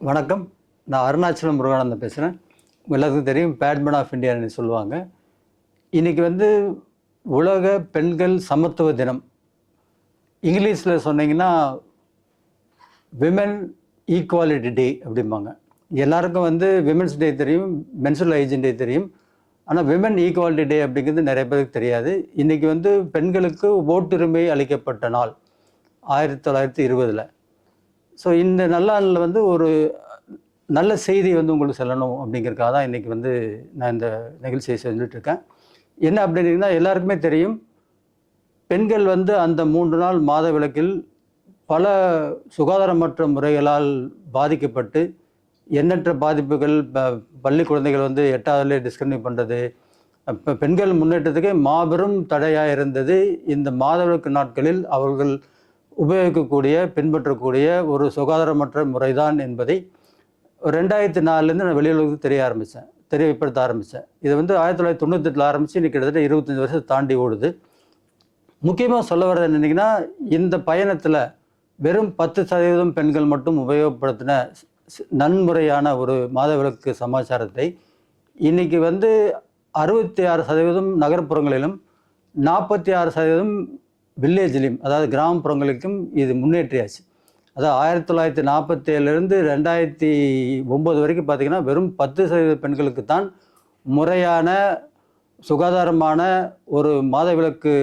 வணக்கம். நான் அருணாச்சலம் முருகானந்தம் பேசுகிறேன் எல்லாத்துக்கும் தெரியும் பேட்மேன் ஆஃப் இந்தியான்னு சொல்லுவாங்க. இன்றைக்கி வந்து உலக பெண்கள் சமத்துவ தினம். இங்கிலீஷில் சொன்னீங்கன்னா விமன் ஈக்குவாலிட்டி டே அப்படிம்பாங்க. எல்லாருக்கும் வந்து விமென்ஸ் டே தெரியும் மென்சுரல் ஹைஜின் டே தெரியும். ஆனால் விமன் ஈக்குவாலிட்டி டே அப்படிங்கிறது நிறைய பேருக்கு தெரியாது. இன்றைக்கி வந்து பெண்களுக்கு ஓட்டுரிமை அளிக்கப்பட்ட நாள். ஆயிரத்தி தொள்ளாயிரத்தி இருபதில். ஸோ இந்த நல்லாளில் வந்து ஒரு நல்ல செய்தி வந்து உங்களுக்கு சொல்லணும் அப்படிங்கிறக்காக தான் இன்றைக்கி வந்து நான் இந்த நிகழ்ச்சியை செஞ்சுட்டு இருக்கேன் என்ன அப்படின்னா எல்லாருக்குமே தெரியும் பெண்கள் வந்து அந்த மூன்று நாள் மாத விளக்கில் பல சுகாதாரமற்ற முறைகளால் பாதிக்கப்பட்டு எண்ணற்ற பாதிப்புகள் ப- பள்ளி குழந்தைகள் வந்து எட்டாவதுலேயே டிஸ்கன்யூ பண்ணுறது இப்போ பெண்கள் முன்னேற்றத்துக்கு மாபெரும் தடையாக இருந்தது இந்த மாதவிளக்கு நாட்களில் அவர்கள் உபயோகிக்கக்கூடிய பின்பற்றக்கூடிய ஒரு சுகாதாரமற்ற முறைதான் என்பதை ரெண்டாயிரத்தி நாலுலேருந்து நான் வெளியுலகத்துக்கு தெரிய ஆரம்பித்தேன் தெரியப்படுத்த ஆரம்பித்தேன் இது வந்து ஆயிரத்தி தொள்ளாயிரத்தி தொண்ணூத்தெட்டில் ஆரம்பித்து இன்னைக்கு கிட்டத்தட்ட இருபத்தஞ்சி வருஷத்தை தாண்டி ஓடுது. முக்கியமாக சொல்ல வர்றது என்னன்னா இந்த பயணத்தில் வெறும் பத்து சதவீதம் பெண்கள் மட்டும் உபயோகப்படுத்தின நன்முறையான ஒரு மாதவிலக்கு சமாச்சாரத்தை இன்னைக்கு வந்து அறுபத்தி ஆறு சதவீதம் நகர்ப்புறங்களிலும் நாற்பத்தி ஆறு சதவீதம் வில்லேஜ்லேயும் அதாவது கிராமப்புறங்களுக்கும் இது முன்னேற்றியாச்சு. அதாவது ஆயிரத்தி தொள்ளாயிரத்தி நாற்பத்தேழுலேருந்து ரெண்டாயிரத்தி ஒம்பது வரைக்கும் பார்த்தீங்கன்னா வெறும் பத்து சதவீத பெண்களுக்கு தான் முறையான சுகாதாரமான ஒரு மாதவிலக்கு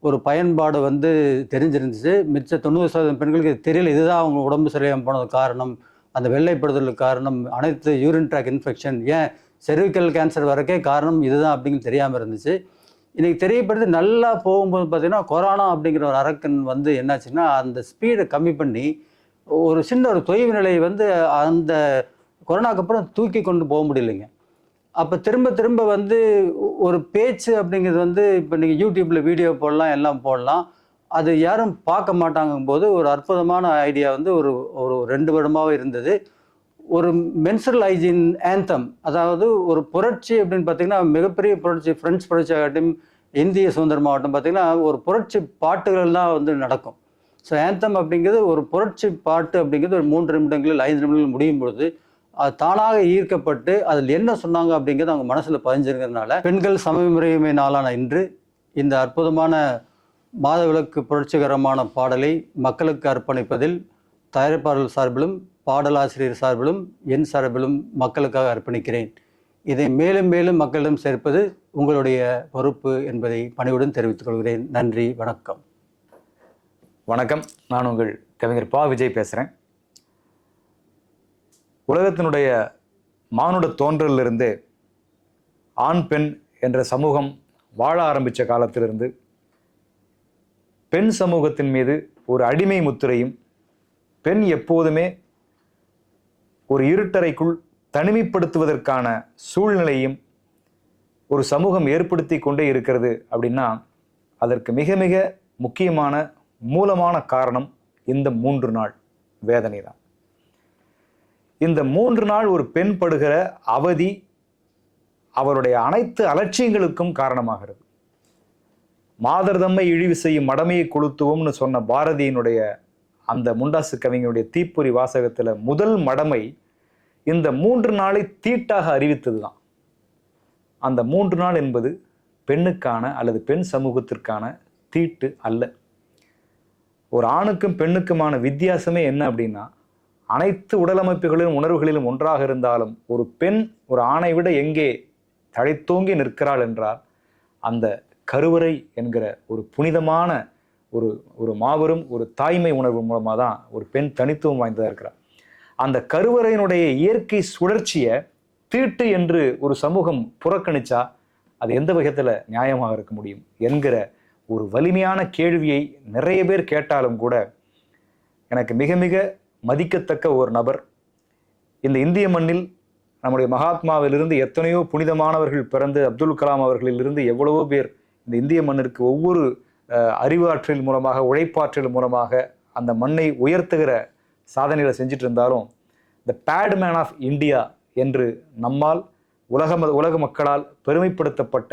ஒரு பயன்பாடு வந்து தெரிஞ்சிருந்துச்சு. மிச்ச தொண்ணூறு சதவீதம் பெண்களுக்கு தெரியல. இதுதான் அவங்க உடம்பு சரியாக போனது காரணம். அந்த வெள்ளைப்படுதலுக்கு காரணம். அனைத்து யூரின் ட்ராக் இன்ஃபெக்ஷன். ஏன்? செர்விக்கல் கேன்சர் வரக்கே காரணம் இதுதான் அப்படின்னு தெரியாமல் இருந்துச்சு. இன்னைக்கு தெரியப்படுத்தி நல்லா போகும்போது பார்த்தீங்கன்னா கொரோனா அப்படிங்கிற ஒரு அரக்கன் வந்து என்னாச்சுன்னா அந்த ஸ்பீடை கம்மி பண்ணி ஒரு சின்ன ஒரு தொய்வு நிலையை வந்து அந்த கொரோனாக்கு அப்புறம் தூக்கி கொண்டு போக முடியலைங்க. அப்போ திரும்ப திரும்ப வந்து ஒரு பேச்சு அப்படிங்கிறது வந்து இப்போ நீங்கள் யூடியூப்பில் வீடியோ போடலாம் எல்லாம் போடலாம். அது யாரும் பார்க்க மாட்டாங்கும் போது ஒரு அற்புதமான ஐடியா வந்து ஒரு ஒரு ரெண்டு வருடமாகவே இருந்தது. ஒரு மென்சுரல் ஹைஜீன் ஆந்தம் அதாவது ஒரு புரட்சி அப்படின்னு பார்த்தீங்கன்னா மிகப்பெரிய புரட்சி ஃப்ரெண்ட்ஸ் புரட்சி ஆகட்டும் இந்திய சுதந்திர மாவட்டம் பார்த்திங்கன்னா ஒரு புரட்சி பாட்டுகள் தான் வந்து நடக்கும். ஸோ ஏந்தம் அப்படிங்கிறது ஒரு புரட்சி பாட்டு அப்படிங்கிறது ஒரு மூன்று நிமிடங்களில் ஐந்து நிமிடங்கள் முடியும் பொழுது அது தானாக ஈர்க்கப்பட்டு அதில் என்ன சொன்னாங்க அப்படிங்கிறது அவங்க மனசில் பதிஞ்சிருக்கிறதுனால பெண்கள் சமமுறையுமை நாளான இன்று இந்த அற்புதமான மாதவிளக்கு புரட்சிகரமான பாடலை மக்களுக்கு அர்ப்பணிப்பதில் தயாரிப்பாளர் சார்பிலும் பாடலாசிரியர் சார்பிலும் என் சார்பிலும் மக்களுக்காக அர்ப்பணிக்கிறேன். இதை மேலும் மேலும் மக்களிடம் சேர்ப்பது உங்களுடைய பொறுப்பு என்பதை பணிவுடன் தெரிவித்துக் கொள்கிறேன். நன்றி வணக்கம். வணக்கம். நான் உங்கள் கவிஞர் பா. விஜய் பேசுகிறேன் உலகத்தினுடைய மானுட தோன்றலிருந்து ஆண் பெண் என்ற சமூகம் வாழ ஆரம்பித்த காலத்திலிருந்து பெண் சமூகத்தின் மீது ஒரு அடிமை முத்திரையும் பெண் எப்போதுமே ஒரு இருட்டறைக்குள் தனிமைப்படுத்துவதற்கான சூழ்நிலையும் ஒரு சமூகம் ஏற்படுத்தி கொண்டே இருக்கிறது அப்படின்னா அதற்கு மிக மிக முக்கியமான மூலமான காரணம் இந்த மூன்று நாள் வேதனை தான். இந்த மூன்று நாள் ஒரு பெண் படுகிற அவதி அவருடைய அனைத்து அலட்சியங்களுக்கும் காரணமாகிறது. மாதர் தம்மை இழிவு செய்யும் மடமையை கொளுத்துவோம்னு சொன்ன பாரதியினுடைய அந்த முண்டாசு கவிஞனுடைய தீப்பொறி வாசகத்தில் முதல் மடமை இந்த மூன்று நாளை தீட்டாக அறிவித்தது தான் அந்த மூன்று நாள் என்பது பெண்ணுக்கான அல்லது பெண் சமூகத்திற்கான தீட்டு அல்ல. ஒரு ஆணுக்கும் பெண்ணுக்குமான வித்தியாசமே என்ன அப்படின்னா அனைத்து உடலமைப்புகளிலும் உணர்வுகளிலும் ஒன்றாக இருந்தாலும் ஒரு பெண் ஒரு ஆணை விட எங்கே தழைத்தோங்கி நிற்கிறாள் என்றால் அந்த கருவறை என்கிற ஒரு புனிதமான ஒரு ஒரு மாபெரும் ஒரு தாய்மை உணர்வு மூலமாக தான் ஒரு பெண் தனித்துவம் வாய்ந்ததாக இருக்கிறார் அந்த கருவறையினுடைய இயற்கை சுழற்சியை தீட்டு என்று ஒரு சமூகம் புறக்கணிச்சா அது எந்த விதத்தில் நியாயமாக இருக்க முடியும் என்கிற ஒரு வலிமையான கேள்வியை நிறைய பேர் கேட்டாலும் கூட எனக்கு மிக மிக மதிக்கத்தக்க ஒரு நபர் இந்த இந்திய மண்ணில் நம்முடைய மகாத்மாவிலிருந்து எத்தனையோ புனிதமானவர்கள் பிறந்து அப்துல் கலாம் அவர்களிலிருந்து எவ்வளவோ பேர் இந்த இந்திய மண்ணிற்கு ஒவ்வொரு அறிவாற்றல் மூலமாக உழைப்பாற்றல் மூலமாக அந்த மண்ணை உயர்த்துகிற சாதனைகளை செஞ்சுட்டு இருந்தாலும் the pad man of India என்று நம்மால் உலக ம- உலக மக்களால் பெருமைப்படுத்தப்பட்ட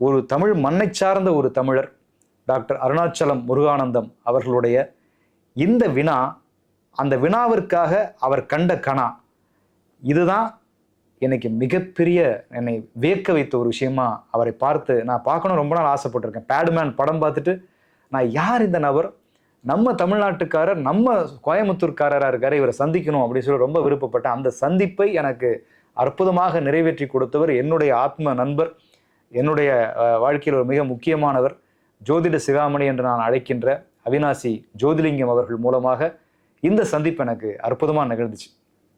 ஒரு தமிழ் மண்ணை சார்ந்த ஒரு தமிழர் டாக்டர் அருணாச்சலம் முருகானந்தம் அவர்களுடைய இந்த வினா அந்த வினாவிற்காக அவர் கண்ட கணா இதுதான் எனக்கு மிகப்பெரிய என்னை வியக்க வைத்த ஒரு விஷயமா அவரை பார்த்து நான் பார்க்கணும் ரொம்ப நாள் ஆசைப்பட்டிருக்கேன். பேட்மேன் படம் பார்த்துட்டு நான் யார் இந்த நபர்? நம்ம தமிழ்நாட்டுக்காரர் நம்ம கோயம்புத்தூர்காரராக இருக்காரு இவரை சந்திக்கணும் அப்படின்னு சொல்லி ரொம்ப விருப்பப்பட்டேன் அந்த சந்திப்பை எனக்கு அற்புதமாக நிறைவேற்றி கொடுத்தவர் என்னுடைய ஆத்ம நண்பர் என்னுடைய வாழ்க்கையில் ஒரு மிக முக்கியமானவர் ஜோதிட சிகாமணி என்று நான் அழைக்கின்ற அவினாசி ஜோதிலிங்கம் அவர்கள் மூலமாக இந்த சந்திப்பு எனக்கு அற்புதமாக நிகழ்ந்துச்சு.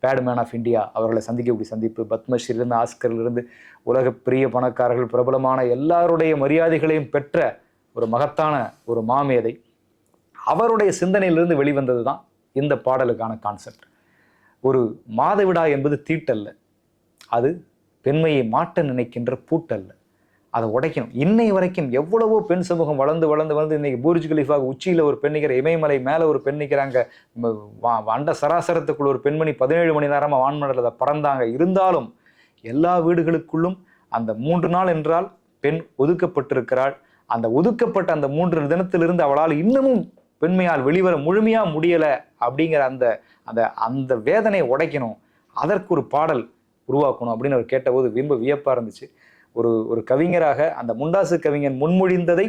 பேட்மேன் ஆஃப் இந்தியா அவர்களை சந்திக்கக்கூடிய சந்திப்பு பத்மஸ்ரீலிருந்து ஆஸ்கர்லிருந்து உலக பிரிய பணக்காரர்கள் பிரபலமான எல்லாருடைய மரியாதைகளையும் பெற்ற ஒரு மகத்தான ஒரு மாமேதை. அவருடைய சிந்தனையிலிருந்து வெளிவந்தது தான் இந்த பாடலுக்கான கான்செப்ட் ஒரு மாதவிடா என்பது தீட்டல்ல. அது பெண்மையை மாட்ட நினைக்கின்ற பூட்டல்ல. அதை உடைக்கணும். இன்னை வரைக்கும் எவ்வளவோ பெண் சமூகம் வளர்ந்து வளர்ந்து வந்து இன்னைக்கு பூர்ஜ் கலிஃபாக உச்சியில் ஒரு பெண் நிற்கிற இமயமலை மேலே ஒரு பெண் நிற்கிறாங்க வா- அண்ட சராசரத்துக்குள்ள ஒரு பெண்மணி பதினேழு மணி நேரமாக வான்மண்டலத்தை பறந்தாங்க. இருந்தாலும் எல்லா வீடுகளுக்குள்ளும் அந்த மூன்று நாள் என்றால் பெண் ஒதுக்கப்பட்டிருக்கிறாள். அந்த ஒதுக்கப்பட்ட அந்த மூன்று தினத்திலிருந்து அவளால் இன்னமும் பெண்மையால் வெளிவர முழுமையாக முடியலை அப்படிங்கிற அந்த அந்த அந்த வேதனையை உடைக்கணும். அதற்கு ஒரு பாடல் உருவாக்கணும் அப்படின்னு அவர் கேட்டபோது ரொம்ப வியப்பாக இருந்துச்சு. ஒரு ஒரு கவிஞராக அந்த முண்டாசு கவிஞன் முன்மொழிந்ததை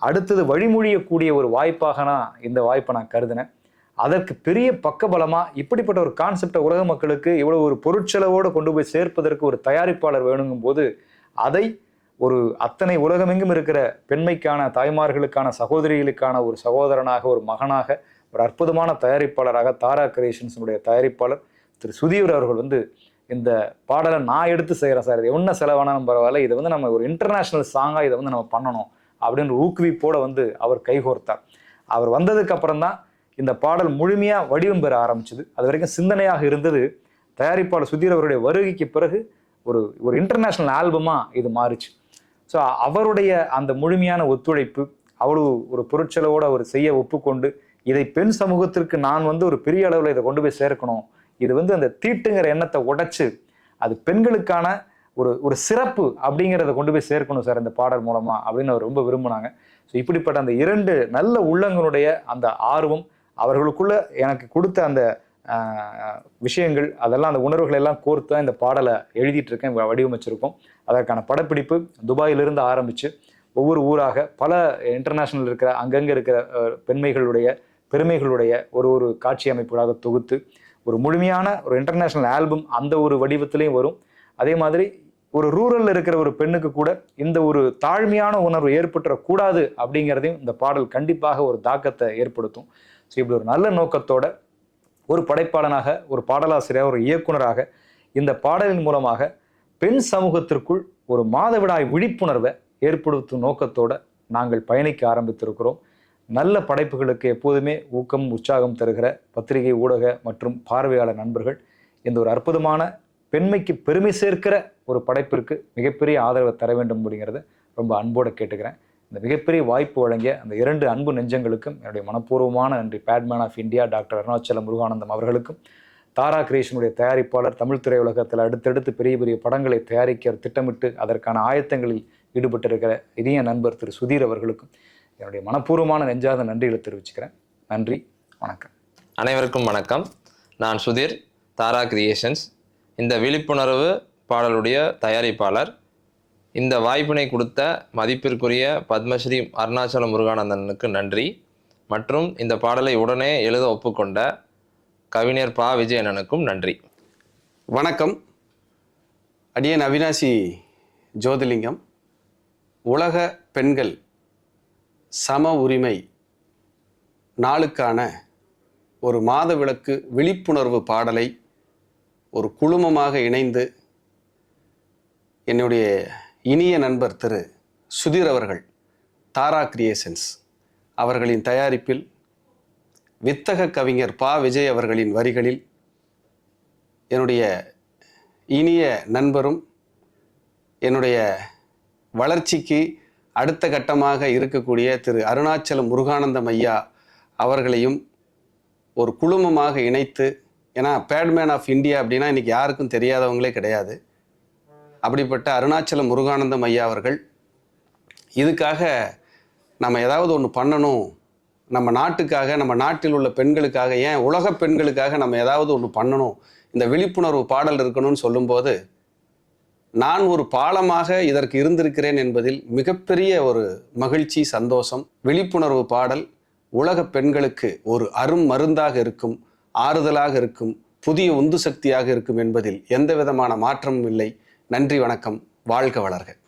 அடுத்தது வழிமொழியக்கூடிய ஒரு வாய்ப்பாக நான் இந்த வாய்ப்பை நான் கருதினேன். அதற்கு பெரிய பக்கபலமாக இப்படிப்பட்ட ஒரு கான்செப்டை உலக மக்களுக்கு இவ்வளோ ஒரு பொருட்செலவோடு கொண்டு போய் சேர்ப்பதற்கு ஒரு தயாரிப்பாளர் வேணுங்கும் போது அதை ஒரு அத்தனை உலகமெங்கும் இருக்கிற பெண்மைக்கான தாய்மார்களுக்கான சகோதரிகளுக்கான ஒரு சகோதரனாக ஒரு மகனாக ஒரு அற்புதமான தயாரிப்பாளராக தாரா கிரியேஷன்ஸினுடைய தயாரிப்பாளர் திரு சுதீவர் அவர்கள் வந்து இந்த பாடலை நான் எடுத்து செய்கிறேன் சார். இது என்ன செலவானாலும் பரவாயில்ல. இதை வந்து நம்ம ஒரு இன்டர்நேஷ்னல் சாங்காக இதை வந்து நம்ம பண்ணணும் அப்படின்னு ஊக்குவிப்போட வந்து அவர் கைகோர்த்தார். அவர் வந்ததுக்கு அப்புறம் தான் இந்த பாடல் முழுமையாக வடிவம் பெற ஆரம்பிச்சது. அது வரைக்கும் சிந்தனையாக இருந்தது. தயாரிப்பாளர் சுதீர் அவருடைய வருகைக்கு பிறகு ஒரு ஒரு இன்டர்நேஷ்னல் ஆல்பமாக இது மாறுச்சு. ஸோ அவருடைய அந்த முழுமையான ஒத்துழைப்பு அவ்வளவு ஒரு பொருட்செலவோடு அவர் செய்ய ஒப்புக்கொண்டு இதை பெண் சமூகத்திற்கு நான் வந்து ஒரு பெரிய அளவில் இதை கொண்டு போய் சேர்க்கணும். இது வந்து அந்த தீட்டுங்கிற எண்ணத்தை உடைச்சு அது பெண்களுக்கான ஒரு ஒரு சிறப்பு அப்படிங்கிறத கொண்டு போய் சேர்க்கணும் சார் இந்த பாடல் மூலமா அப்படின்னு அவர் ரொம்ப விரும்பினாங்க. ஸோ இப்படிப்பட்ட அந்த இரண்டு நல்ல உள்ளங்களுடைய அந்த ஆர்வம் அவர்களுக்குள்ள எனக்கு கொடுத்த அந்த விஷயங்கள் அதெல்லாம் அந்த உணர்வுகள் எல்லாம் கோர்த்து தான் இந்த பாடலை எழுதிட்டு இருக்கேன் வடிவமைச்சிருக்கோம். அதற்கான படப்பிடிப்பு துபாயிலிருந்து ஆரம்பித்து ஒவ்வொரு ஊராக பல இன்டர்நேஷ்னல் இருக்கிற அங்கங்கே இருக்கிற பெண்மைகளுடைய பெருமைகளுடைய ஒரு ஒரு காட்சி அமைப்புகளாக தொகுத்து ஒரு முழுமையான ஒரு இன்டர்நேஷ்னல் ஆல்பம் அந்த ஒரு வடிவத்திலையும் வரும். அதே மாதிரி ஒரு ரூரல்ல இருக்கிற ஒரு பெண்ணுக்கு கூட இந்த ஒரு தாழ்மையான உணர்வு ஏற்பட்டுறக்கூடாது அப்படிங்கிறதையும் இந்த பாடல் கண்டிப்பாக ஒரு தாக்கத்தை ஏற்படுத்தும். ஸோ இப்படி ஒரு நல்ல நோக்கத்தோட ஒரு படைப்பாளனாக ஒரு பாடலாசிரியர் ஒரு இயக்குனராக இந்த பாடலின் மூலமாக பெண் சமூகத்திற்குள் ஒரு மாதவிடாய் விழிப்புணர்வை ஏற்படுத்தும் நோக்கத்தோடு நாங்கள் பயணிக்க ஆரம்பித்திருக்கிறோம். நல்ல படைப்புகளுக்கு எப்போதுமே ஊக்கம் உற்சாகம் தருகிற பத்திரிகை ஊடக மற்றும் பார்வையாளர் நண்பர்கள். இந்த ஒரு அற்புதமான பெண்மைக்கு பெருமை சேர்க்கிற ஒரு படைப்பிற்கு மிகப்பெரிய ஆதரவை தர வேண்டும் அப்படிங்கிறத ரொம்ப அன்போடு கேட்டுக்கிறேன். இந்த மிகப்பெரிய வாய்ப்பு வழங்கிய அந்த இரண்டு அன்பு நெஞ்சங்களுக்கும் என்னுடைய மனப்பூர்வமான நன்றி. Padman of India doctor Arunachalam Muruganantham அவர்களுக்கும் தாரா கிரியேஷனுடைய தயாரிப்பாளர் தமிழ் திரையுலகத்தில் அடுத்தடுத்து பெரிய பெரிய படங்களை தயாரிக்க திட்டமிட்டு அதற்கான ஆயத்தங்களில் ஈடுபட்டிருக்கிற இனிய நண்பர் திரு சுதீர் அவர்களுக்கும் என்னுடைய மனப்பூர்வமான நெஞ்சாத நன்றிகளை தெரிவிச்சுக்கிறேன். நன்றி வணக்கம். அனைவருக்கும் வணக்கம். நான் சுதீர் தாரா கிரியேஷன்ஸ் இந்த விழிப்புணர்வு பாடலுடைய தயாரிப்பாளர் இந்த வாய்ப்பினை கொடுத்த மதிப்பிற்குரிய பத்மஸ்ரீ அருணாச்சல முருகானந்தனுக்கு நன்றி. மற்றும் இந்த பாடலை உடனே எழுத ஒப்புக்கொண்ட கவிஞர் பா. விஜயனனுக்கும் நன்றி. வணக்கம். அடியன் அவினாசி ஜோதிலிங்கம். உலக பெண்கள் சம உரிமை நாளுக்கான ஒரு மாதவிளக்கு விழிப்புணர்வு பாடலை ஒரு குழுமமாக இணைந்து என்னுடைய இனிய நண்பர் திரு சுதீர் அவர்கள் தாரா கிரியேஷன்ஸ் அவர்களின் தயாரிப்பில் வித்தக கவிஞர் பா. விஜய் அவர்களின் வரிகளில் என்னுடைய இனிய நண்பரும் என்னுடைய வளர்ச்சிக்கு அடுத்த கட்டமாக இருக்கக்கூடிய திரு அருணாச்சலம் முருகானந்தம் ஐயா அவர்களையும் ஒரு குழுமமாக இணைத்து ஏன்னா பேட்மேன் ஆஃப் இந்தியா அப்படின்னா இன்றைக்கி யாருக்கும் தெரியாதவங்களே கிடையாது. அப்படிப்பட்ட அருணாச்சலம் முருகானந்தம் ஐயா அவர்கள் இதுக்காக நம்ம ஏதாவது ஒன்று பண்ணணும். நம்ம நாட்டுக்காக நம்ம நாட்டில் உள்ள பெண்களுக்காக ஏன் உலக பெண்களுக்காக நம்ம ஏதாவது ஒன்று பண்ணணும். இந்த விழிப்புணர்வு பாடல் இருக்கணும்னு சொல்லும்போது நான் ஒரு பாலமாக இதற்கு இருந்திருக்கிறேன் என்பதில் மிகப்பெரிய ஒரு மகிழ்ச்சி சந்தோஷம். விழிப்புணர்வு பாடல் உலக பெண்களுக்கு ஒரு அரும் மருந்தாக இருக்கும் ஆறுதலாக இருக்கும் புதிய உந்து சக்தியாக இருக்கும் என்பதில் எந்த விதமான மாற்றமும் இல்லை. நன்றி வணக்கம். வாழ்க வளர்க.